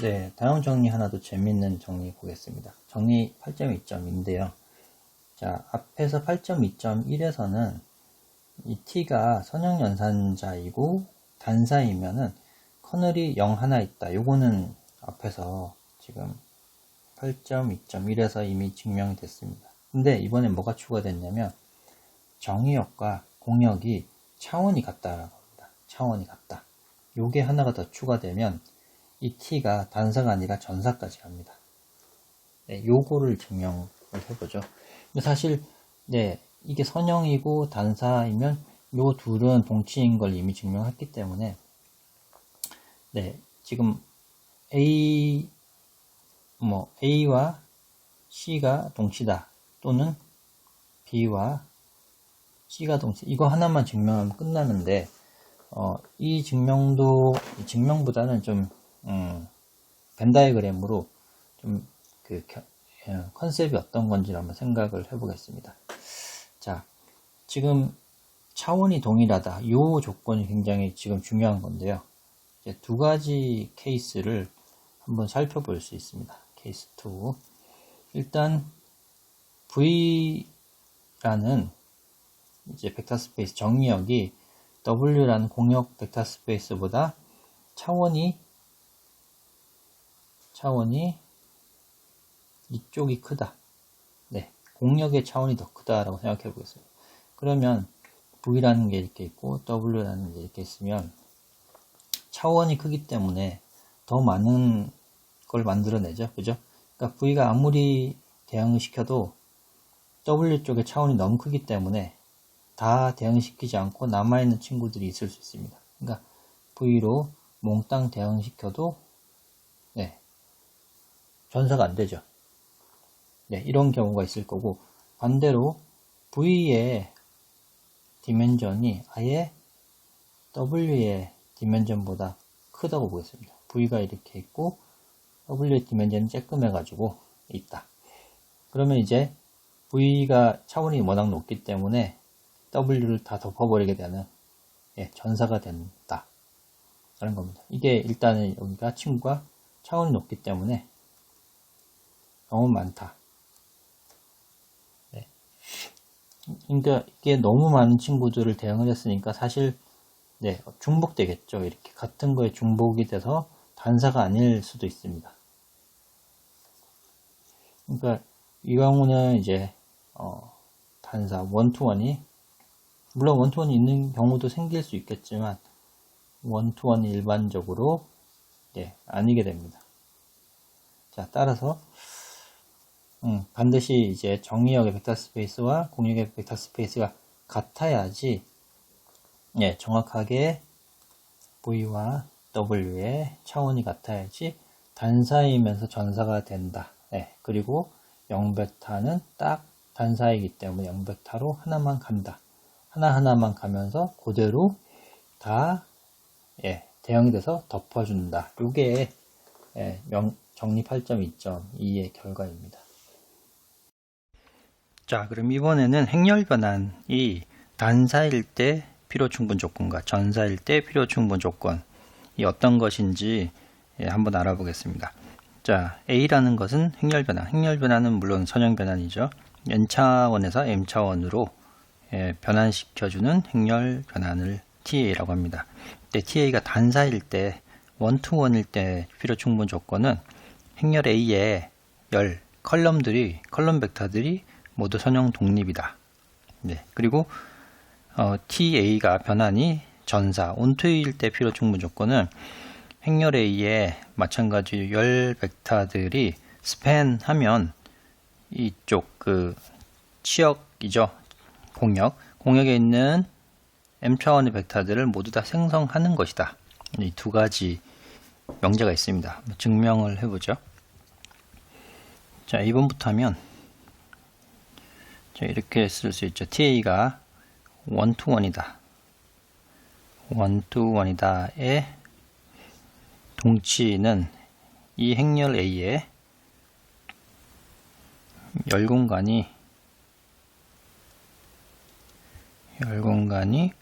네, 다음 정리 하나 더 재밌는 정리 보겠습니다. 정리 8.2점인데요. 자, 앞에서 8.2.1에서는 이 t가 선형 연산자이고 단사이면은 커널이 0 하나 있다. 요거는 앞에서 지금 8.2.1에서 이미 증명이 됐습니다. 근데 이번에 뭐가 추가됐냐면 정의역과 공역이 차원이 같다라고 합니다. 차원이 같다. 요게 하나가 더 추가되면 이 t가 단사가 아니라 전사까지 갑니다. 네, 요거를 증명을 해보죠. 사실 네 이게 선형이고 단사이면 요 둘은 동치인 걸 이미 증명했기 때문에 네 지금 A 뭐 A와 C가 동치다 또는 B와 C가 동치 이거 하나만 증명하면 끝나는데 어, 이 증명도 이 증명보다는 좀 음, 벤다이그램으로 좀 그 컨셉이 어떤 건지 한번 생각을 해보겠습니다. 자, 지금 차원이 동일하다. 이 조건이 굉장히 지금 중요한 건데요. 이제 두 가지 케이스를 한번 살펴볼 수 있습니다. 케이스 2. 일단 V라는 이제 벡터 스페이스 정의역이 W라는 공역 벡터 스페이스보다 차원이 차원이 이쪽이 크다. 네, 공역의 차원이 더 크다라고 생각해 보겠습니다. 그러면 V라는 게 이렇게 있고 W라는 게 이렇게 있으면 차원이 크기 때문에 더 많은 걸 만들어내죠. 그죠? 그러니까 V가 아무리 대응을 시켜도 W 쪽의 차원이 너무 크기 때문에 다 대응시키지 않고 남아있는 친구들이 있을 수 있습니다. 그러니까 V로 몽땅 대응시켜도 네, 전사가 안 되죠. 네, 이런 경우가 있을 거고 반대로 V의 디멘전이 아예 W의 디멘전보다 크다고 보겠습니다. V가 이렇게 있고 W의 디멘전이 쬐끔해 가지고 있다. 그러면 이제 V가 차원이 워낙 높기 때문에 W를 다 덮어버리게 되는 예, 전사가 된다. 라는 겁니다. 이게 일단은 여기가 친구가 차원이 높기 때문에 너무 많다. 네. 그러니까 이게 너무 많은 친구들을 대응을 했으니까 사실 네, 중복되겠죠. 이렇게 같은 거에 중복이 돼서 단사가 아닐 수도 있습니다. 그러니까 이 경우는 이제 어, 단사 원투원이 물론 원투원이 있는 경우도 생길 수 있겠지만 원투원이 일반적으로 네, 아니게 됩니다. 자 따라서 음, 반드시 이제 정의역의 벡터 스페이스와 공역의 벡터 스페이스가 같아야지 예, 정확하게 V와 W의 차원이 같아야지 단사이면서 전사가 된다. 예, 그리고 0벡터는 딱 단사이기 때문에 0벡터로 하나만 간다. 하나하나만 가면서 그대로 다 예, 대형이 돼서 덮어준다. 이게 예, 정리 8.2.2의 결과입니다. 자, 그럼 이번에는 행렬 변환이 단사일 때 필요 충분 조건과 전사일 때 필요 충분 조건이 어떤 것인지 예, 한번 알아보겠습니다. 자, A라는 것은 행렬 변환. 행렬 변환은 물론 선형 변환이죠. N차원에서 M차원으로 예, 변환시켜주는 행렬 변환을 TA라고 합니다. 때 TA가 단사일 때, 원투원일 때 필요 충분 조건은 행렬 A의 열 컬럼들이, 컬럼 벡터들이 모두 선형 독립이다. 네. 그리고 어, TA가 변환이 전사, 온투일 때 필요 충분 조건은 행렬 A에 마찬가지 열 벡터들이 스팬하면 이쪽 그 치역이죠. 공역. 공역에 있는 M 차원의 벡터들을 모두 다 생성하는 것이다. 이 두 가지 명제가 있습니다. 증명을 해보죠. 자, 2번부터 하면 자, 이렇게 쓸 수 있죠. TA가 원투원이다. 원투원이다의 동치는 이 행렬 A의 열 공간이 열 공간이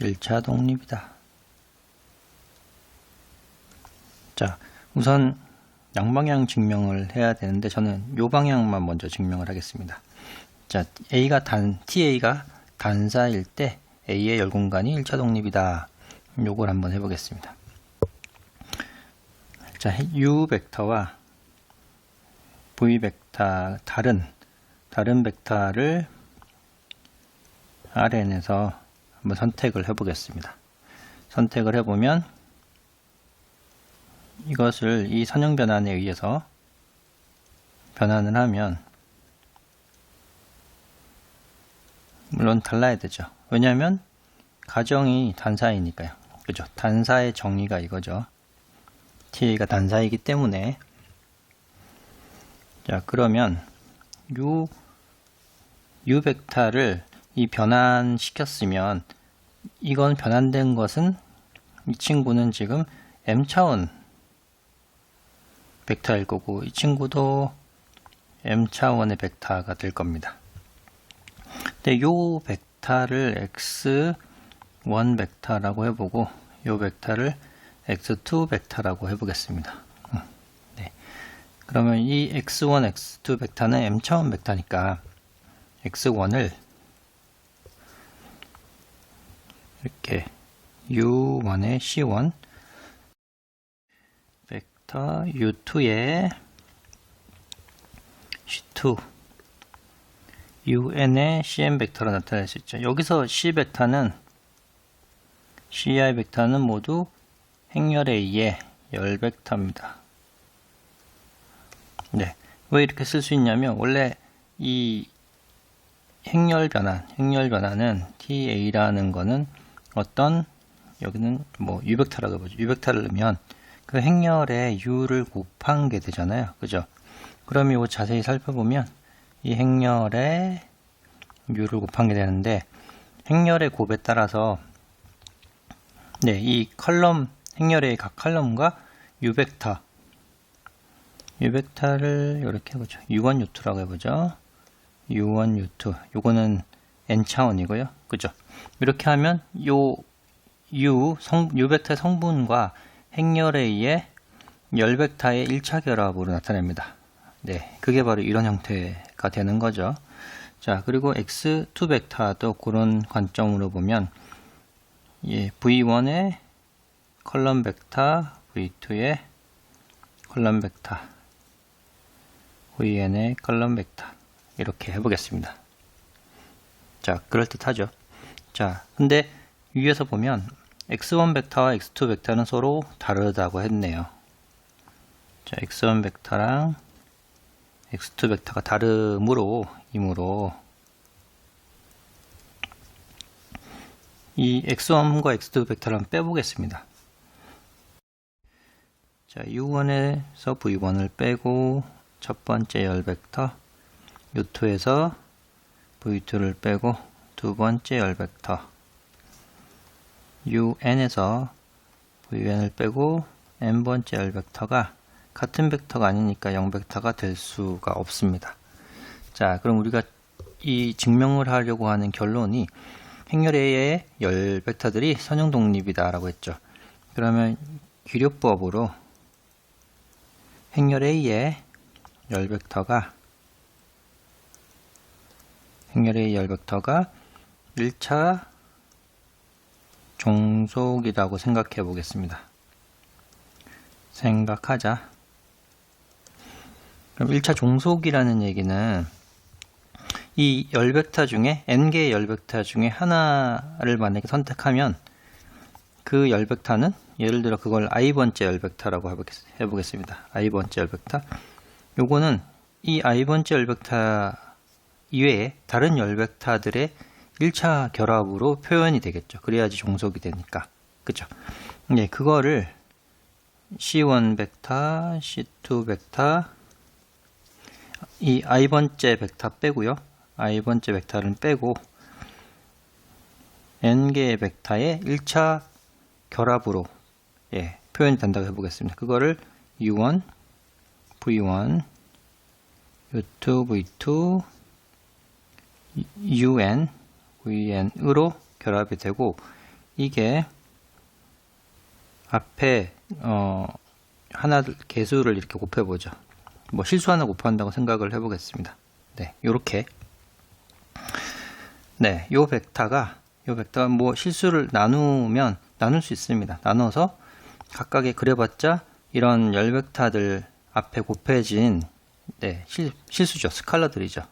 1차 독립이다. 자, 우선 양방향 증명을 해야 되는데 저는 요 방향만 먼저 증명을 하겠습니다. 자, A가 단, TA가 단사일 때 A의 열 공간이 1차 독립이다. 요걸 한번 해보겠습니다. 자, U 벡터와 V 벡터 다른 다른 벡터를 RN에서 한번 선택을 해보겠습니다. 선택을 해보면 이것을 이 선형 변환에 의해서 변환을 하면 물론 달라야 되죠. 왜냐하면 가정이 단사이니까요. 그죠? 단사의 정의가 이거죠. TA가 단사이기 때문에 자 그러면 요, 유 벡터를 이 변환시켰으면 이건 변환된 것은 이 친구는 지금 m차원 벡터일 거고 이 친구도 m차원의 벡터가 될 겁니다. 근데 요 벡터를 x1 벡터라고 해보고 요 벡터를 x2 벡터라고 해보겠습니다. 음, 네. 그러면 이 x1, x2 벡터는 m차원 벡터니까 x1을 이렇게 u1에 c1 벡터 u2에 c2 un의 cn 벡터로 나타낼 수 있죠. 여기서 c 벡터는 ci 벡터는 모두 행렬에 의해 열 벡터입니다. 네. 왜 이렇게 쓸 수 있냐면 원래 이 행렬 변환, 행렬 변환은 TA라는 거는 어떤 여기는 뭐 유벡터라고 보죠. 유벡터를 넣으면 그 행렬에 U를 곱한 게 되잖아요. 그죠? 그럼 이거 자세히 살펴보면 이 행렬에 U를 곱한 게 되는데 행렬의 곱에 따라서 네, 이 컬럼 행렬의 각 컬럼과 유벡터 유벡터를 이렇게 해보죠. U1, U2라고 해보죠. U1, U2 요거는 n차원이고요. 그죠? 이렇게 하면 요 U 성, 유벡터의 성분과 행렬에 의해 열벡터의 1차 결합으로 나타냅니다. 네, 그게 바로 이런 형태 가 되는 거죠. 자, 그리고 X2 벡터도 그런 관점으로 보면 예, V1의 컬럼 벡터, V2의 컬럼 벡터, Vn의 컬럼 벡터 이렇게 해보겠습니다. 자, 그럴듯하죠. 자, 근데 위에서 보면 x1 벡터와 x2 벡터는 서로 다르다고 했네요. 자, x1 벡터랑 x2 벡터가 다름으로 이므로 이 x1과 x2 벡터를 빼보겠습니다. 자, u1에서 v1을 빼고 첫 번째 열 벡터 u2에서 v2를 빼고 두 번째 열 벡터 un에서 vn을 빼고 n번째 열 벡터가 같은 벡터가 아니니까 0벡터가 될 수가 없습니다. 자, 그럼 우리가 이 증명을 하려고 하는 결론이 행렬의 열 벡터들이 선형 독립이다라고 했죠. 그러면 기료법으로 행렬 A의 열 벡터가 행렬의 열 벡터가 1차 종속이라고 생각해 보겠습니다. 생각하자. 그럼 1차 종속이라는 얘기는 이 열벡터 중에 n개의 열벡터 중에 하나를 만약에 선택하면 그 열벡터는 예를 들어 그걸 i번째 열벡터라고 해보겠습니다. i번째 열벡터. 요거는 이 i번째 열벡터 이외에 다른 열벡터들의 1차 결합으로 표현이 되겠죠. 그래야지 종속이 되니까. 그죠? 네, 그거를 C1 벡터, C2 벡터, 이 i번째 벡터 빼고요. i번째 벡터를 빼고 n개의 벡터의 1차 결합으로 예, 표현이 된다고 해보겠습니다. 그거를 u1, v1, u2, v2, un, vn으로 결합이 되고 이게 앞에 어, 하나 개수를 이렇게 곱해보죠. 뭐 실수 하나 곱한다고 생각을 해보겠습니다. 네, 요렇게. 네, 요 벡터가, 요 벡터가 뭐 실수를 나누면 나눌 수 있습니다. 나눠서 각각의 그래봤자 이런 열 벡터들 앞에 곱해진 네, 실, 실수죠. 스칼라들이죠.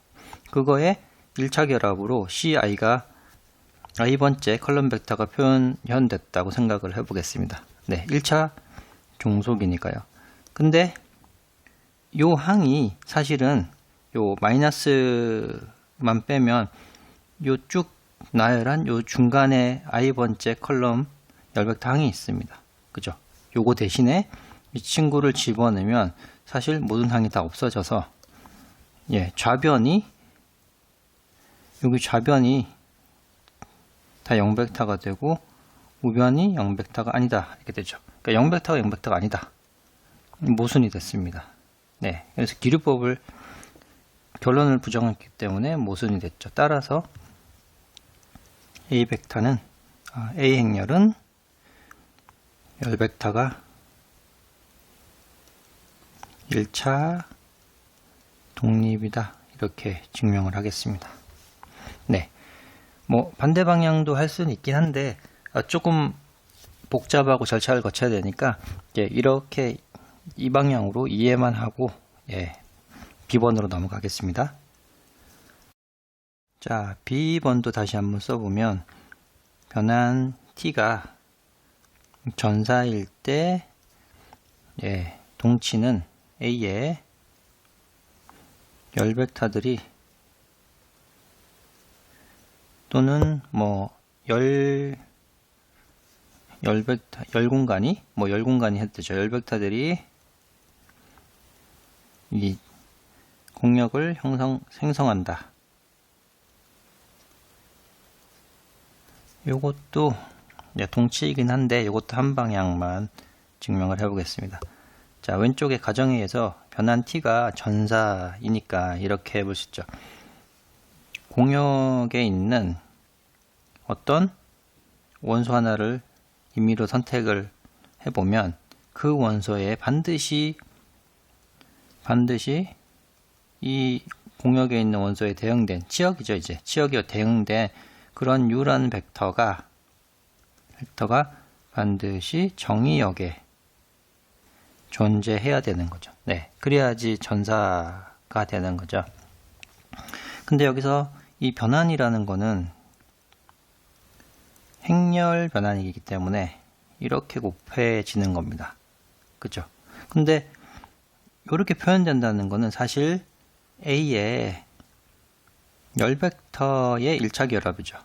그거에 1차 결합으로 CI가 i번째 컬럼 벡터가 표현됐다고 생각을 해보겠습니다. 네, 1차 종속이니까요. 근데 요 항이 사실은 요 마이너스만 빼면 요 쭉 나열한 요 중간에 i번째 컬럼 열벡터 항이 있습니다. 그죠? 요거 대신에 이 친구를 집어넣으면 사실 모든 항이 다 없어져서 예, 좌변이 여기 좌변이 다 0벡터가 되고 우변이 0벡터가 아니다 이렇게 되죠. 그러니까 0벡터가 0벡터가 아니다. 모순이 됐습니다. 네, 그래서 기류법을 결론을 부정했기 때문에 모순이 됐죠. 따라서 A 벡터는 아, A 행렬은 열 벡터가 1차 독립이다. 이렇게 증명을 하겠습니다. 네. 뭐 반대 방향도 할 수는 있긴 한데 아, 조금 복잡하고 절차를 거쳐야 되니까 예, 이렇게 이 방향으로 이해만 하고 예, B번으로 넘어가겠습니다. 자, B번도 다시 한번 써보면 변한 T가 전사일 때 예, 동치는 A의 열 벡터들이 또는 뭐열 열 벡터 열 공간이 뭐 열 공간이 했듯이 열 벡터들이 이 공력을 형성 생성한다. 요것도 동치이긴 한데 요것도 한 방향만 증명을 해 보겠습니다. 자, 왼쪽에 가정에 의해서 변한 t가 전사이니까 이렇게 해볼 수 있죠. 공역에 있는 어떤 원소 하나를 임의로 선택을 해보면 그 원소에 반드시 반드시 이 공역에 있는 원소에 대응된 치역이죠 이제 치역이 대응된 그런 유란 벡터가 벡터가 반드시 정의역에 존재해야 되는 거죠. 네, 그래야지 전사가 되는 거죠. 근데 여기서 이 변환이라는 거는 행렬 변환이기 때문에 이렇게 곱해지는 겁니다. 그죠? 근데 이렇게 표현된다는 거는 사실 A의 열 벡터의 1차 결합이죠.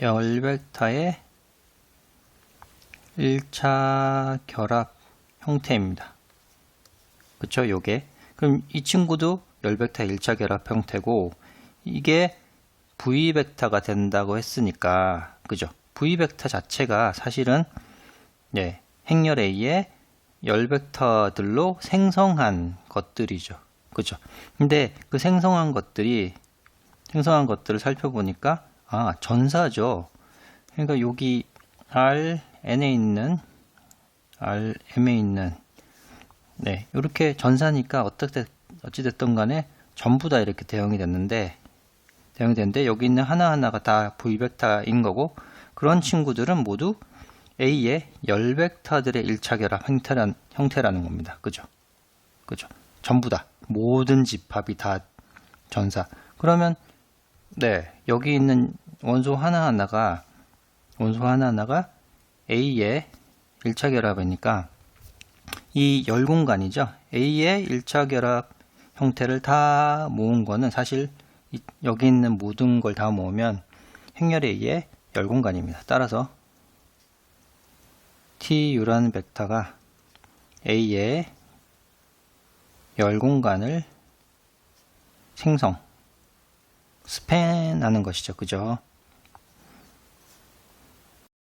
열 벡터의 1차 결합 형태입니다. 그쵸? 요게. 그럼 이 친구도 열 벡터 1차 결합 형태고 이게 V 벡터가 된다고 했으니까 그죠? V 벡터 자체가 사실은 예, 행렬 A의 열 벡터들로 생성한 것들이죠. 그죠? 근데 그 생성한 것들이 생성한 것들을 살펴보니까 아, 전사죠. 그러니까 여기 R n에 있는 R m에 있는 네, 이렇게 전사니까 어떻게 어찌 됐던 간에 전부 다 이렇게 대응이 됐는데 대응이 됐는데 여기 있는 하나하나가 다 V 벡터인 거고 그런 친구들은 모두 A의 열 벡터들의 1차 결합 형태란, 형태라는 겁니다. 그죠? 그죠? 전부 다 모든 집합이 다 전사. 그러면 네, 여기 있는 원소 하나 하나가 원소 하나 하나가 A의 1차 결합이니까 이 열 공간이죠. A의 1차 결합 형태를 다 모은 거는 사실 여기 있는 모든 걸 다 모으면 행렬 A의 열 공간입니다. 따라서 TU라는 벡터가 A의 열 공간을 생성, 스팬하는 것이죠. 그죠?